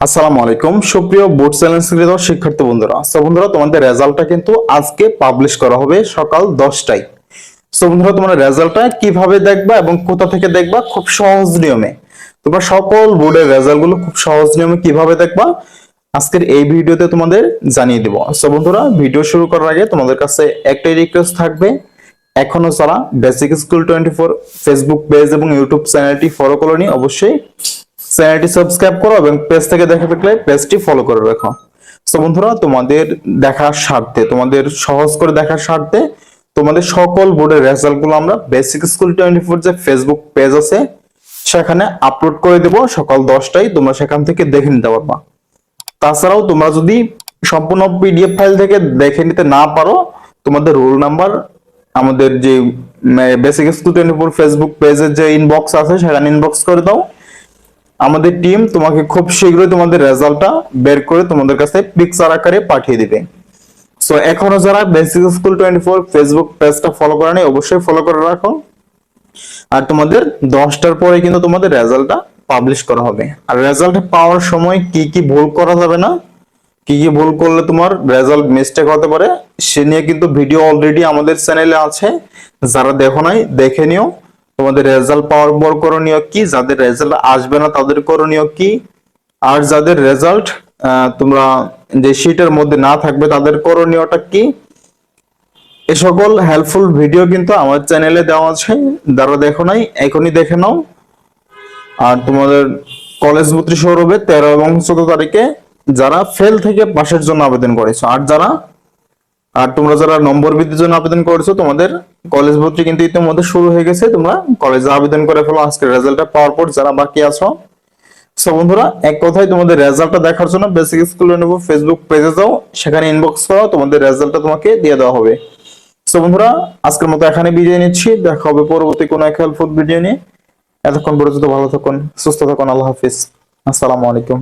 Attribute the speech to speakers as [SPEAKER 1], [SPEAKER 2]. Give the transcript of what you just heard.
[SPEAKER 1] আসসালামু আলাইকুম। সুপ্রিয় বোর্ড চ্যালেঞ্জ ক্রিয়েটর শিক্ষার্থী বন্ধুরা, সো বন্ধুরা, তোমাদের রেজাল্টটা কিন্তু আজকে পাবলিশ করা হবে সকাল দশটায়। সো বন্ধুরা, তোমরা রেজাল্টটা কীভাবে দেখবা এবং কোথা থেকে দেখবা? খুব সহজ নিয়মে। তোমরা সকল বোর্ডের রেজাল্টগুলো খুব সহজ নিয়মে কীভাবে দেখবা? আজকের এই ভিডিওতে তোমাদের জানিয়ে দেবো। সো বন্ধুরা, ভিডিও শুরু করার আগে তোমাদের কাছে একটাই রিকোয়েস্ট থাকবে। এখনও যারা basic school twenty four Facebook page এবং ইউটিউব চ্যানেলটি ফলো করনি, অবশ্যই চ্যানেলটি সাবস্ক্রাইব করো এবং পেজ থেকে দেখে থাকলে পেজটি ফলো করে রাখো। তো বন্ধুরা, তোমাদের দেখার স্বার্থে, তোমাদের সহজ করে দেখার স্বার্থে তোমাদের সকল বোর্ডের রেজাল্টগুলো আমরা বেসিক স্কুল টোয়েন্টি ফোর যে ফেসবুক পেজ আছে, সেখানে আপলোড করে দেব। সকাল দশটায় তোমরা সেখান থেকে দেখে নিতে পারবা। তাছাড়াও তোমরা যদি সম্পূর্ণ পিডিএফ ফাইল থেকে দেখে নিতে না পারো, তোমাদের রোল নাম্বার আমাদের যে basic school twenty four Facebook পেজের যে ইনবক্স আছে, সেখানে ইনবক্স করে দাও। আমাদের টিম তোমাকে খুব শীঘ্রই তোমাদের রেজাল্টটা বের করে তোমাদের কাছে পিকচার আকারে পাঠিয়ে দিবে। সো এখনও যারা basic school twenty four Facebook পেজটা ফলো করে নেই, অবশ্যই ফলো করে রাখো। আর তোমাদের দশটার পরে কিন্তু তোমাদের রেজাল্টটা পাবলিশ করা হবে। আর রেজাল্ট পাওয়ার সময় কি কি ভুল করা যাবে না, কি কি ভুল করলে তোমার রেজাল্ট মিস্টেক হতে পারে, সে নিয়ে কিন্তু ভিডিও অলরেডি আমাদের চ্যানেলে আছে। যারা দেখো নাই, দেখে নিও। তোমাদের রেজাল্ট পাওয়ার পর করণীয় কি? যাদের রেজাল্ট আসবে না, তাদের করণীয় কি? আর যাদের রেজাল্ট তোমরা যে শিটের মধ্যে না থাকবে, তাদের করণীয়টা কি? এ সকল হেল্পফুল ভিডিও কিন্তু আমার চ্যানেলে দেওয়া আছে। যারা দেখো নাই, এখনই দেখে নাও। আর তোমাদের কলেজ ভর্তি হবে তেরো এবং চোদ্দ তারিখে যারা ফেল থেকে পাশের জন্য আবেদন করেছ। আর যারা আর তোমরা যারা নম্বর বৃদ্ধির জন্য আবেদন করেছ, তোমাদের কলেজ ভর্তি কিন্তু ইতিমধ্যে শুরু হয়ে গেছে। তোমরা কলেজে আবেদন করে ফেলো, আজকের রেজাল্টটা পাওয়ার পর যারা বাকি আছো। সো বন্ধুরা, এক কথায় তোমাদের রেজাল্টটা দেখার জন্য বেসিক স্কুল নেব ফেসবুক পেজে যাও, সেখানে ইনবক্স করো তোমাদের রেজাল্টটা তোমাকে দিয়ে দেওয়া হবে। সো বন্ধুরা, আজকের মতো এখানে বিদায় নিচ্ছি। দেখা হবে পরবর্তী কোনো এক হেল্পফুল ভিডিও নিয়ে। এতক্ষণ পর্যন্ত ভালো থাকুন, সুস্থ থাকুন, আল্লাহ হাফিজ। আসসালামু আলাইকুম।